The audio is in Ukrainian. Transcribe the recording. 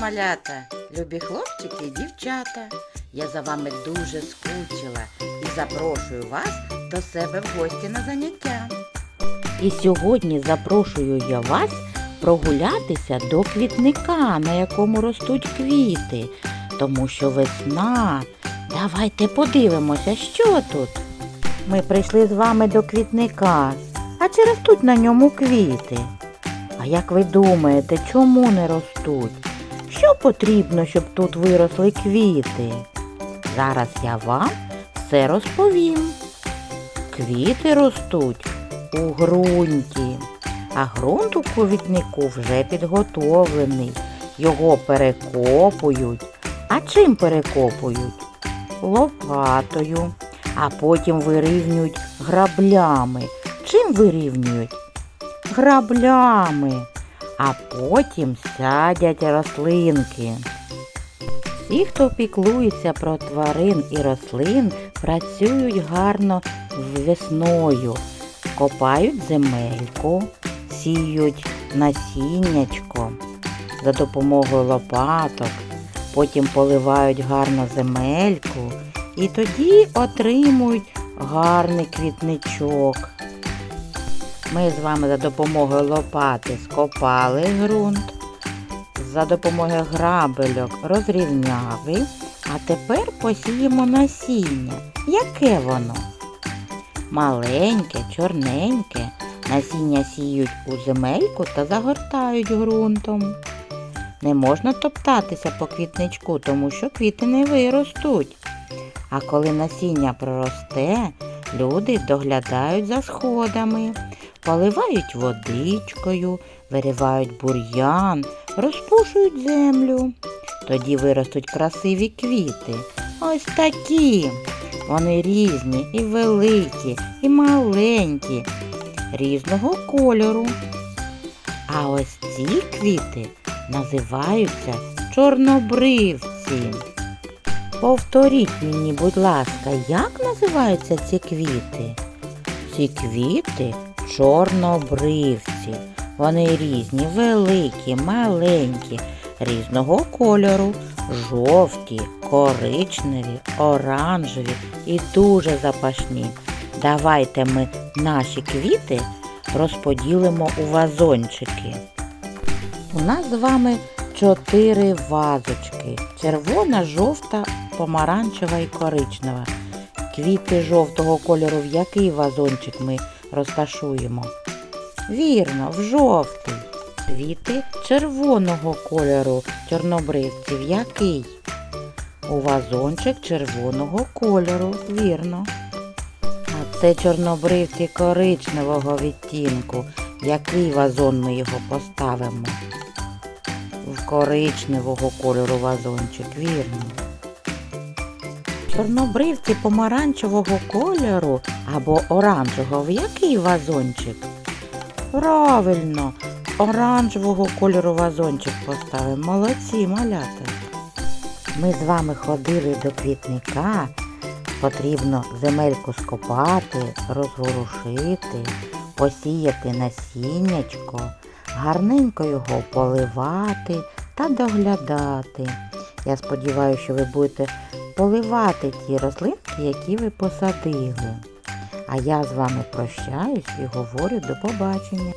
малята, любі хлопчики і дівчата. Я за вами дуже скучила і запрошую вас до себе в гості на заняття. І сьогодні запрошую я вас прогулятися до квітника, на якому ростуть квіти, тому що весна. Давайте подивимося, що тут. Ми прийшли з вами до квітника, а чи ростуть на ньому квіти? А як ви думаєте, чому не ростуть? Що потрібно, щоб тут виросли квіти? Зараз я вам все розповім. Квіти ростуть у ґрунті, а ґрунт у квітнику вже підготовлений. Його перекопують. А чим перекопують? Лопатою, а потім вирівнюють граблями. Чим вирівнюють? Граблями, а потім садять рослинки. Всі, хто піклується про тварин і рослин, працюють гарно з весною, копають земельку, сіють насіннячко за допомогою лопаток, потім поливають гарно земельку і тоді отримують гарний квітничок. Ми з вами за допомогою лопати скопали ґрунт, за допомогою грабельок розрівняли, а тепер посіємо насіння. Яке воно? Маленьке, чорненьке. Насіння сіють у земельку та загортають ґрунтом. Не можна топтатися по квітничку, тому що квіти не виростуть. А коли насіння проросте, люди доглядають за сходами, поливають водичкою, виривають бур'ян, розпушують землю. Тоді виростуть красиві квіти. Ось такі. Вони різні і великі, і маленькі, різного кольору. А ось ці квіти називаються чорнобривці. Повторіть мені, будь ласка, як називаються ці квіти? Ці квіти чорнобривці. Вони різні, великі, маленькі, різного кольору, жовті, коричневі, оранжеві і дуже запашні. Давайте ми наші квіти розподілимо у вазончики. У нас з вами чотири вазочки. Червона, жовта, помаранчева і коричнева. Квіти жовтого кольору в який вазончик ми розташуємо? Вірно, в жовтий. Квіти червоного кольору чорнобривців який? У вазончик червоного кольору, вірно. А це чорнобривці коричневого відтінку. Який вазон ми його поставимо? В коричневого кольору вазончик, вірно. Чорнобривці помаранчевого кольору або оранжевого в який вазончик? Правильно, оранжевого кольору вазончик поставимо. Молодці, малята. Ми з вами ходили до квітника. Потрібно земельку скопати, розворушити, посіяти насіннячко, гарненько його поливати та доглядати. Я сподіваюся, що ви будете поливати ті рослинки, які ви посадили. А я з вами прощаюсь і говорю до побачення.